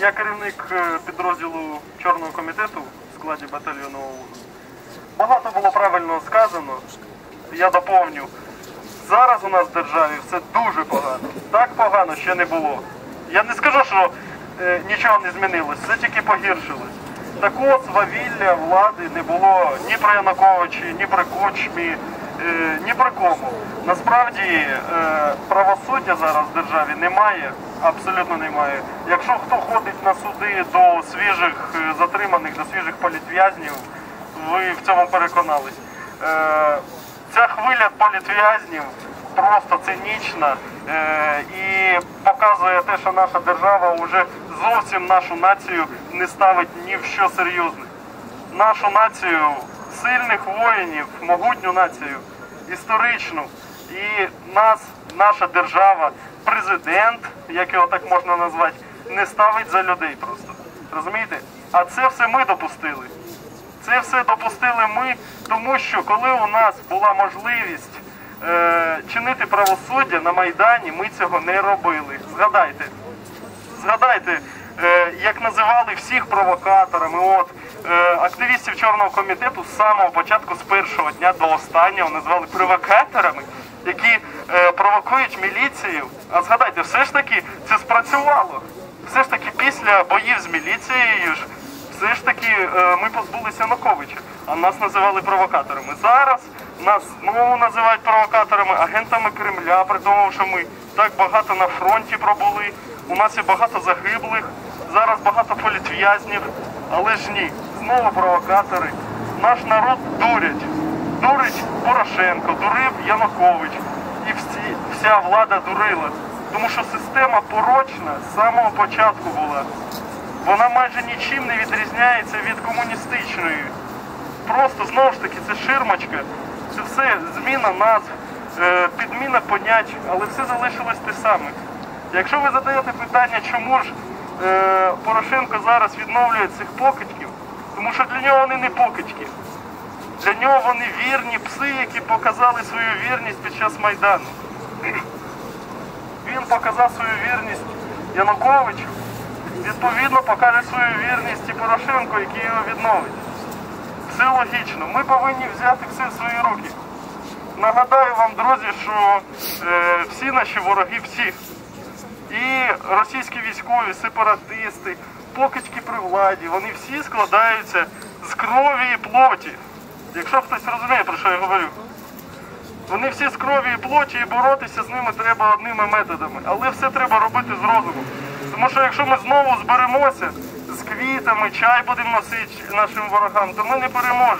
Я керівник е, підрозділу Чорного комітету в складі батальйону. Багато було правильно сказано. Я доповню. Зараз у нас в державі все дуже погано. Так погано ще не було. Я не скажу, що е, нічого не змінилось, все тільки погіршилось. Так от свавілля влади не було ні при Януковичі, ні при Кучмі, ні при кому. Насправді е, правосуддя зараз в державі немає, абсолютно немає. Якщо хто ходить на суди до свіжих е, затриманих, до свіжих політв'язнів, ви в цьому переконались. Е, ця хвиля політв'язнів просто цинічна е, і показує те, що наша держава вже зовсім нашу націю не ставить ні в що серйозне. Нашу націю сильних воїнів, могутню націю, історичну. І нас, наша держава, президент, як його так можна назвати, не ставить за людей просто. Розумієте? А це все ми допустили. Це все допустили ми, тому що коли у нас була можливість е, чинити правосуддя на Майдані, ми цього не робили. Згадайте, згадайте, е, як називали всіх провокаторами. От активістів Чорного комітету з самого початку, з першого дня до останнього, назвали провокаторами, які е, провокують міліцію. А згадайте, все ж таки це спрацювало. Все ж таки після боїв з міліцією ж все ж таки е, ми позбулися Януковича, а нас називали провокаторами. Зараз нас знову називають провокаторами, агентами Кремля, при тому, що ми так багато на фронті пробули. У нас є багато загиблих, зараз багато політв'язнів, але ж ні, знову провокатори. Наш народ дурять. Дурить Порошенко, дурив Янукович. І всі, вся влада дурила. Тому що система порочна з самого початку була. Вона майже нічим не відрізняється від комуністичної. Просто знову ж таки це ширмочка, це все зміна назв, е, підміна понять, але все залишилось те саме. Якщо ви задаєте питання, чому ж е, Порошенко зараз відновлює цих покидьків, тому що для нього вони не покидьки. Для нього вони вірні пси, які показали свою вірність під час Майдану. Він показав свою вірність Януковичу, відповідно покаже свою вірність і Порошенко, який його відновить. Все логічно. Ми повинні взяти все в свої руки. Нагадаю вам, друзі, що е, всі наші вороги, всі, і російські військові, сепаратисти, покидьки при владі, вони всі складаються з крові і плоті. Якщо хтось розуміє, про що я говорю. Вони всі з крові і плоті, і боротися з ними треба одними методами. Але все треба робити з розумом. Тому що якщо ми знову зберемося з квітами, чай будемо носити нашим ворогам, то ми не переможемо.